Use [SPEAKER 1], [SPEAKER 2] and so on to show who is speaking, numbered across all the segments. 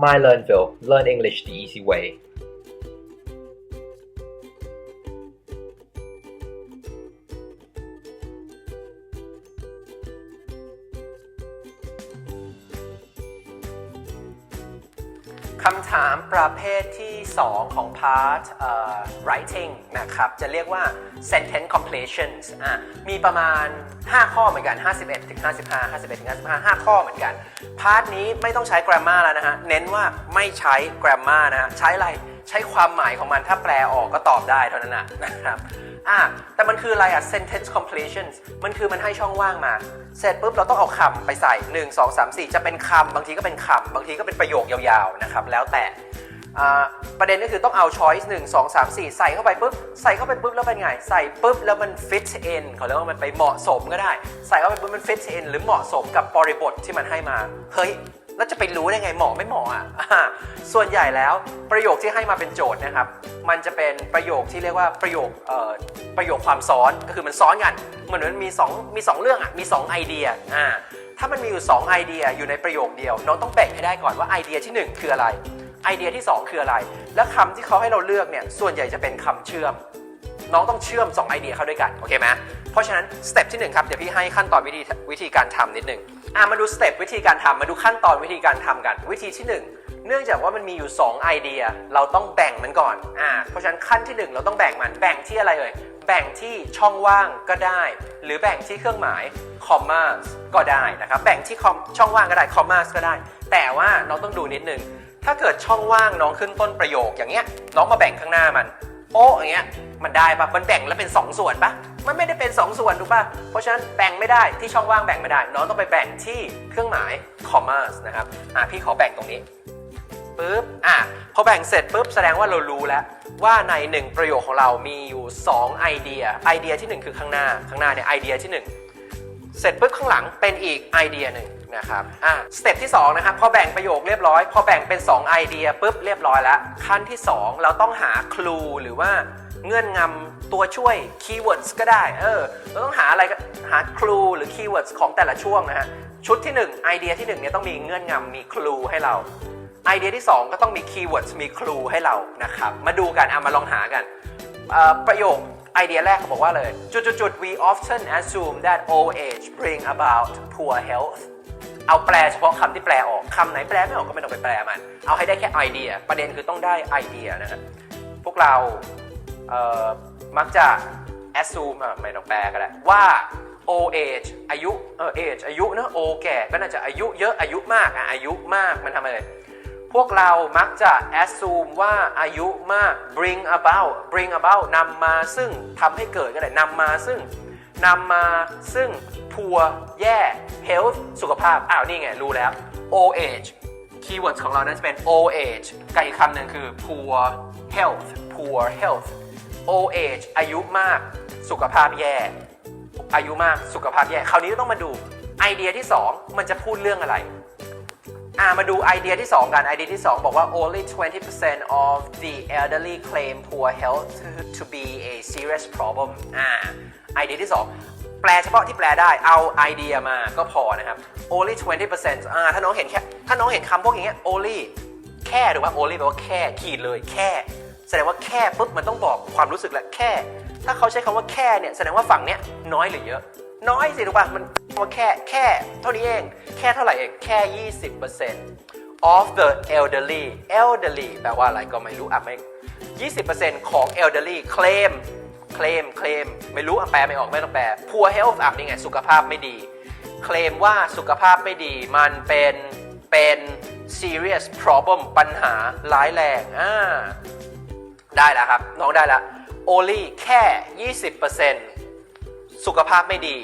[SPEAKER 1] My Learnville Learn English the easy way
[SPEAKER 2] คำถามประเภทที่ 2 ของ part เอ่อ writing นะครับ จะเรียกว่า sentence completions อะมีประมาณ 5 ข้อเหมือนกัน 51ถึง55 51ถึง55 5 ข้อเหมือนกัน พาร์ทนี้ไม่ต้องใช้ grammar แล้วนะฮะ เน้นว่าไม่ใช้ grammar นะฮะ ใช้อะไร ใช้ความหมายของมันถ้าแปลออกก็ตอบได้เท่านั้นนะนะครับ อะแต่มันคืออะไรอะ sentence completions มันคือมันให้ช่องว่างมา เสร็จปุ๊บเราต้องเอาคำไปใส่ 1 2 3 4 จะเป็นคำบางทีก็เป็นคำบางทีก็เป็นประโยคยาวๆนะครับแล้วแต่ประเด็นก็คือต้องเอา choice 1 2 3 4 ใส่เข้าไปปุ๊บ ใส่เข้าไปปุ๊บแล้วเป็นไง ใส่ปุ๊บแล้วมัน fit in เขาเรียกว่ามันไปเหมาะสมก็ได้ ใส่เข้าไปปุ๊บมัน fit in หรือเหมาะสมกับบริบทที่มันให้มา เฮ้ย แล้วจะไปรู้ได้ไงเหมาะไม่เหมาะอะส่วนใหญ่แล้วประโยคที่ให้มาเป็นโจทย์นะครับ มันจะเป็นประโยคที่เรียกว่าประโยคเอ่อประโยคความซ้อนก็คือมันซ้อนกันเหมือนมันมี2มีสองเรื่องอะมี 2 ไอเดียอ่าถ้ามันมีอยู่ 2 ไอเดียอยู่ในประโยคเดียว น้องต้องแบ่งให้ได้ก่อนว่าไอเดียที่ 1 คืออะไรไอเดียที่ 2 คืออะไร แล้วคำที่เขาให้เราเลือกเนี่ยส่วนใหญ่จะเป็นคำเชื่อม น้องต้องเชื่อม 2 ไอเดียเข้าด้วยกัน โอเคไหมเพราะฉะนั้นสเต็ปที่ 1 ครับ เดี๋ยวพี่ให้ขั้นตอนวิธีวิธีการทำนิดหนึ่งอะมาดูสเต็ปวิธีการทำมาดูขั้นตอนวิธีการทำกัน วิธีที่ 1 เนื่องจากว่ามันมีอยู่ 2 ไอเดีย เราต้องแบ่งมันก่อนอ่าเพราะฉะนั้นขั้นที่ 1 เราต้องแบ่งมันแบ่งที่อะไรเอ่ยแบ่งที่ช่องว่างก็ได้ หรือแบ่งที่เครื่องหมาย commas ก็ได้นะครับแบ่งที่ช่องว่างก็ได้ commas ก็ได้ แต่ว่าน้องต้องดูนิดนึงถ้าเกิดช่องว่างน้องขึ้นต้นประโยคอย่างเงี้ยน้องมาแบ่งข้างหน้ามัน โป๊ะอย่างเงี้ยมันได้ปะมันแบ่งแล้วเป็น 2 ส่วนปะมันไม่ได้เป็น 2 ส่วนถูกปะเพราะฉะนั้นแบ่งไม่ได้ที่ช่องว่างแบ่งไม่ได้น้องต้องไปแบ่งที่เครื่องหมาย commas นะครับอะพี่ขอแบ่งตรงนี้ปุ๊บอะพอแบ่งเสร็จปุ๊บแสดงว่าเรารู้แล้ว ว่าใน 1 ประโยคของเรามีอยู่ 2 ไอเดียไอเดียที่ 1 คือข้างหน้าข้างหน้าเนี่ยไอเดียที่ 1 เสร็จปุ๊บข้างหลังเป็นอีกไอเดียหนึ่งนะครับ อะสเต็ปที่2นะครับพอแบ่งประโยคเรียบร้อย พอแบ่งเป็น 2 ไอเดียปุ๊บเรียบร้อยแล้ว ขั้นที่ 2 เราต้องหาคลูหรือว่าเงื่อนงำตัวช่วยคีย์เวิร์ดก็ได้ เออ เราต้องหาอะไรก็หาคลูหรือคีย์เวิร์ดของแต่ละช่วงนะฮะ ชุดที่ 1 ไอเดียที่1เนี่ยต้องมีเงื่อนงำมีคลูให้เรา ไอเดียที่ 2 ก็ต้องมีคีย์เวิร์ดมีคลูให้เรานะครับ มาดูกัน อะมาลองหากัน ประโยค ไอเดียแรกเขาบอกว่าเลย จุดๆๆ we often assume that old age bring about poor health เอาแปลเฉพาะคำที่แปลออกคำไหนแปลไม่ออกก็ไม่ต้องไปแปลมัน เอาให้ได้แค่ไอเดีย ประเด็นคือต้องได้ไอเดียนะฮะพวกเราเอ่อมักจะ assume อะไม่ต้องแปลก็ได้ว่า old age อายุเออ age อายุนะ old แก่ก็น่าจะอายุเยอะอายุมากอะอายุมากมันทำอะไร พวกเรามักจะ assume ว่าอายุมาก bring about bring about นำมาซึ่งทำให้เกิดก็ได้นำมาซึ่งนำมาซึ่ง poor แย่ health สุขภาพ อ้าว นี่ไง รู้แล้ว old age keyword ของเรานั้นจะเป็น old age กับอีกคำหนึ่งคือ poor health poor health old age อายุมาก สุขภาพแย่ อายุมาก สุขภาพแย่ คราวนี้ต้องมาดูไอเดียที่ 2 มันจะพูดเรื่องอะไร อ่ามาดูไอเดียที่ 2 กัน ไอเดียที่ 2 บอกว่า only 20% of the elderly claim poor health to, to be a serious problem อ่าไอเดียที่ 2 แปลเฉพาะที่แปลได้เอาไอเดียมาก็พอนะครับ only 20%อ่าถ้าน้องเห็นแค่ถ้าน้องเห็นคำพวกอย่างเงี้ย only แค่หรือว่า only แปลว่าแค่ขีดเลยแค่ แสดงว่าแค่ปุ๊บมันต้องบอกความรู้สึกแหละแค่ ถ้าเขาใช้คำว่าแค่เนี่ยแสดงว่าฝั่งเนี้ยน้อยหรือเยอะ น้อยสิถูกป่ะมัน ว่าแค่แค่เท่านี้เอง แค่เท่าไหร่เองแค่ 20% of the elderly elderly แปลว่าอะไรก็ไม่รู้อะไม่20%ของ elderly claim claim claim ไม่รู้อะแปลไม่ออกไม่ต้องแปล poor health อะนี่ไงสุขภาพไม่ดี เคลมว่าสุขภาพไม่ดี มันเป็นเป็น serious problem ปัญหาร้ายแรงอ่าได้แล้วครับ น้องได้แล้ว only แค่ 20%สุขภาพไม่ดี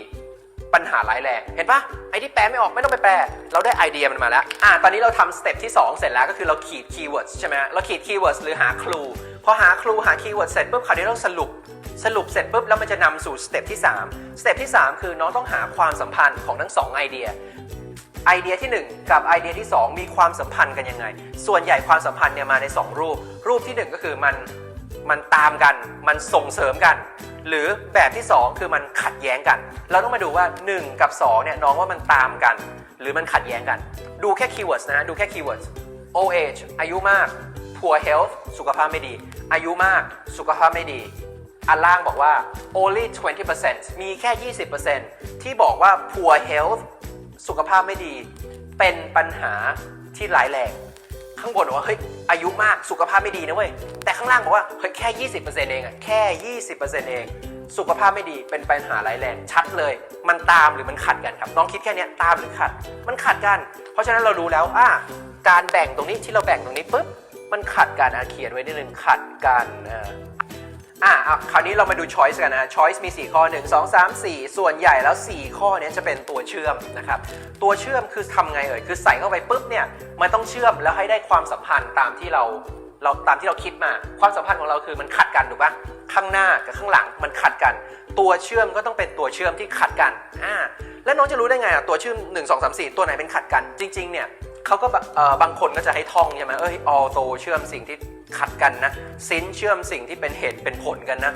[SPEAKER 2] ปัญหาร้ายแรง เห็นปะไอ้ที่แปลไม่ออกไม่ต้องไปแปล เราได้ไอเดียมันมาแล้ว อะตอนนี้เราทำสเต็ปที่ 2 เสร็จแล้วก็คือเราขีดคีย์เวิร์ดใช่ไหมเราขีดคีย์เวิร์ดหรือหาครูพอหาครูหาคีย์เวิร์ดเสร็จปุ๊บคราวนี้เราสรุป สรุปเสร็จปุ๊บแล้วมันจะนำสู่สเต็ปที่ 3 สเต็ปที่ 3 คือน้องต้องหาความสัมพันธ์ของทั้งสองไอเดียไอเดียที่ 1 กับไอเดียที่ 2 มีความสัมพันธ์กันยังไง ส่วนใหญ่ความสัมพันธ์เนี่ยมาใน 2 รูป รูปที่ 1 ก็คือมันมันตามกัน มันส่งเสริมกัน หรือแบบที่ 2 คือมันขัดแย้งกัน เราต้องมาดูว่า 1 กับ2เนี่ยน้องว่ามันตามกัน หรือมันขัดแย้งกัน ดูแค่คีย์เวิร์ดนะดูแค่คีย์เวิร์ด old age อายุมาก poor health สุขภาพไม่ดี อายุมากสุขภาพไม่ดี อันล่างบอกว่า only 20%มีแค่ 20%ที่บอกว่า poor health สุขภาพไม่ดี เป็นปัญหาที่ร้ายแรง ข้างบนบอกว่าเฮ้ยอายุมากสุขภาพไม่ดีนะเว้ยแต่ข้างล่างบอกว่าเฮ้ยแค่ 20%เองอะแค่ 20%เองสุขภาพไม่ดีเป็นปัญหาร้ายแรงชัดเลย มันตามหรือมันขัดกันครับน้องคิดแค่นี้ตามหรือขัด มันขัดกัน เพราะฉะนั้นเรารู้แล้วอะการแบ่งตรงนี้ที่เราแบ่งตรงนี้ปุ๊บมันขัดกันอาเขียนไว้นิดนึงขัดกัน อะคราวนี้เรามาดู choice กันนะ choice มี 4 ข้อ 1 2 3 4 ส่วนใหญ่แล้ว 4 ข้อนี้จะเป็นตัวเชื่อมนะครับ ตัวเชื่อมคือทำไงเอ่ย คือใส่เข้าไปปุ๊บเนี่ย มันต้องเชื่อมแล้วให้ได้ความสัมพันธ์ตามที่เราเราตามที่เราคิดมา ความสัมพันธ์ของเราคือมันขัดกันถูกปะข้างหน้ากับข้างหลังมันขัดกัน ตัวเชื่อมก็ต้องเป็นตัวเชื่อมที่ขัดกันอ่าแล้วน้องจะรู้ได้ไงอะตัวเชื่อม1 2 3 4 ตัวไหนเป็นขัดกัน จริง ๆ เนี่ยเขาก็แบบเอ่อบางคนก็จะให้ท่องใช่ไหมเอ้ย all โซเชื่อมสิ่งที่ ขัดกันนะ sin เชื่อมสิ่งที่เป็นเหตุเป็นผลกันนะ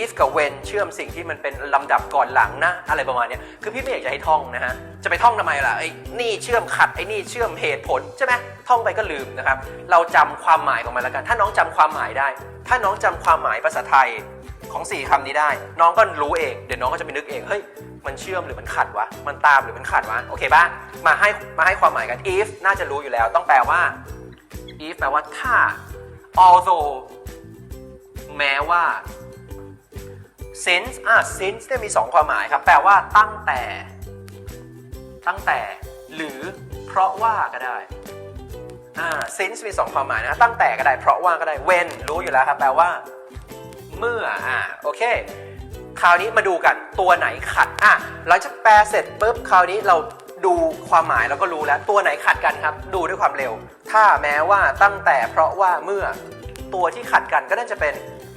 [SPEAKER 2] if กับ when เชื่อมสิ่งที่มันเป็นลำดับก่อนหลังนะ อะไรประมาณนี้คือพี่ไม่อยากจะให้ท่องนะฮะ จะไปท่องทำไมล่ะไอ้นี่เชื่อมขัดไอ้นี่เชื่อมเหตุผลใช่ไหมท่องไปก็ลืมนะครับ เราจำความหมายของมันแล้วกัน ถ้าน้องจำความหมายได้ ถ้าน้องจำความหมายภาษาไทยของสี่คำนี้ได้ น้องก็รู้เอง เดี๋ยวน้องก็จะไปนึกเองเฮ้ยมันเชื่อมหรือมันขัดวะมันตามหรือมันขัดวะโอเคป่ะมาให้มาให้ความหมายกัน if น่าจะรู้อยู่แล้ว ต้องแปลว่า if แปลว่าถ้า although แม้ว่า since อะ since เนี่ยมี 2 ความหมายครับ แปลว่าตั้งแต่ ตั้งแต่ หรือเพราะว่าก็ได้อ่า since มี 2 ความหมายนะตั้งแต่ก็ได้ เพราะว่าก็ได้ when รู้อยู่แล้วครับ แปลว่า เมื่อ อ่า โอเค คราวนี้มาดูกัน ตัวไหนขัด อะหลังจากแปลเสร็จปุ๊บ คราวนี้เรา ดูความหมายเราก็รู้แล้ว ตัวไหนขัดกันครับ ดูด้วยความเร็ว ถ้าแม้ว่าตั้งแต่เพราะว่าเมื่อตัวที่ขัดกันก็น่าจะเป็น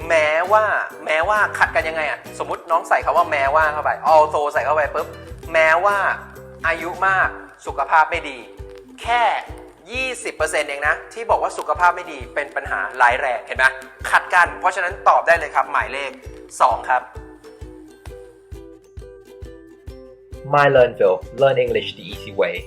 [SPEAKER 2] แม้ว่าแม้ว่าขัดกันยังไงอะสมมติน้องใส่คาว่าแม้ว่าเข้าไป although ใส่เข้าไปปุ๊บแม้ว่าอายุมากสุขภาพไม่ดี แค่ 20%เองนะ ที่บอกว่าสุขภาพไม่ดีเป็นปัญหาร้ายแรงเห็นไหมขัดกัน เพราะฉะนั้นตอบได้เลยครับ หมายเลข 2 ครับ
[SPEAKER 1] My Learnville, learn English the easy way.